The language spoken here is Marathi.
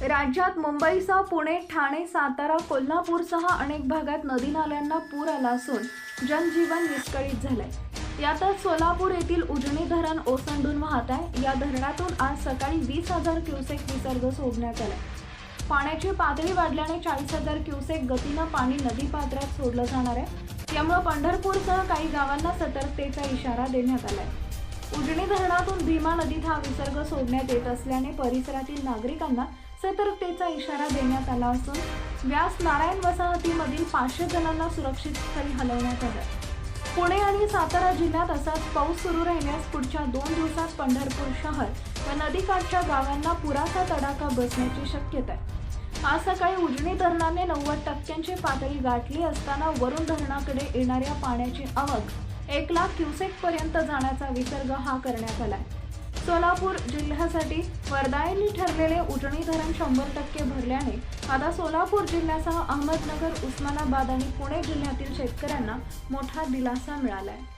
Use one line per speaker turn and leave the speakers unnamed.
राज्यात मुंबईसह पुणे ठाणे सातारा कोल्हापूरसह अनेक भागात नदी नाल्यांना पूर आला असून जनजीवन विस्कळीत झालंय. यातच सोलापूर येथील उजनी धरण ओसंडून वाहत आहे. या धरणातून आज सकाळी वीस हजार क्युसेक विसर्ग सोडण्यात आलाय पाण्याची पातळी वाढल्याने चाळीस हजार क्युसेक गतीनं पाणी नदी पात्रात सोडलं जाणार आहे. यामुळे पंढरपूरसह काही गावांना सतर्कतेचा इशारा देण्यात आलाय. उजनी धरणातून भीमा नदीत हा विसर्ग सोडण्यात येत असल्याने परिसरातील नागरिकांना सतर्कतेचा इशारा देण्यात आला असून व्यास नारायण वसाहतीमधील पाचशे जणांना सुरक्षित स्थळी हलवण्यात आलं. पुणे आणि सातारा जिल्ह्यात असाच पाऊस सुरू राहिल्यास पुढच्या दोन दिवसात पंढरपूर शहर व नदीकाठच्या गावांना पुराचा तडाखा बसण्याची शक्यता आहे. आज सकाळी उजनी धरणाने नव्वद टक्क्यांची पातळी गाठली असताना वरुण धरणाकडे येणाऱ्या पाण्याची आवक एक लाख क्युसेक पर्यंत जाण्याचा विसर्ग हा करण्यात आलाय. सोलापूर जिल्ह्यासाठी वरदायनी ठरलेले उजणी धरण शंभर टक्के भरल्याने आता सोलापूर जिल्ह्यासह अहमदनगर उस्मानाबाद आणि पुणे जिल्ह्यातील शेतकऱ्यांना मोठा दिलासा मिळाला आहे